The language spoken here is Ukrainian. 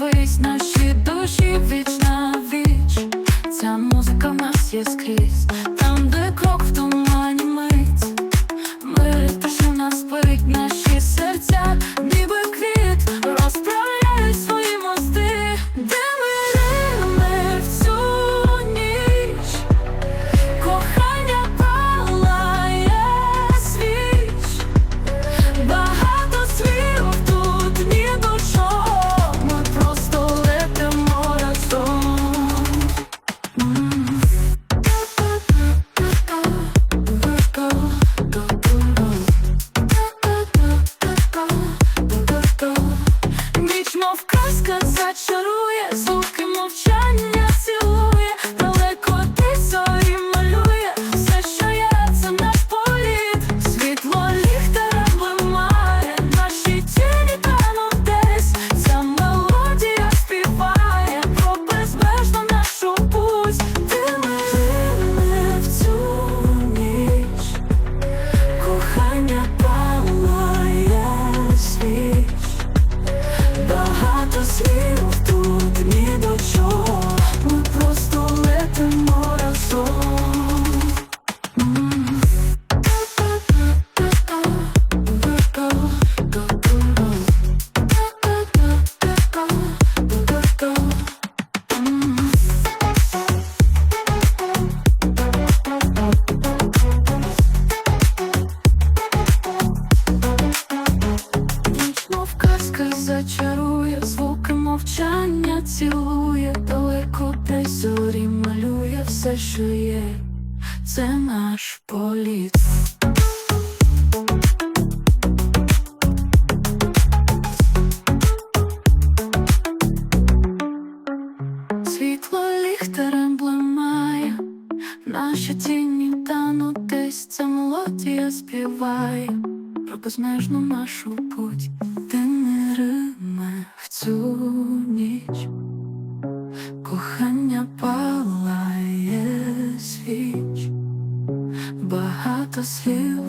Вись наші душі віч на віч Ця музика в нас є скрізь, там, де крок в тому. так чарує. Цілує, далеко десь зорі малює все, що є, це наш політ. Світло ліхтарем блимає, наші тіні тануть десь ця мелодія співає. Про безмежну нашу путь, ти не риме в цю ніч, кохання палає свіч, багато слів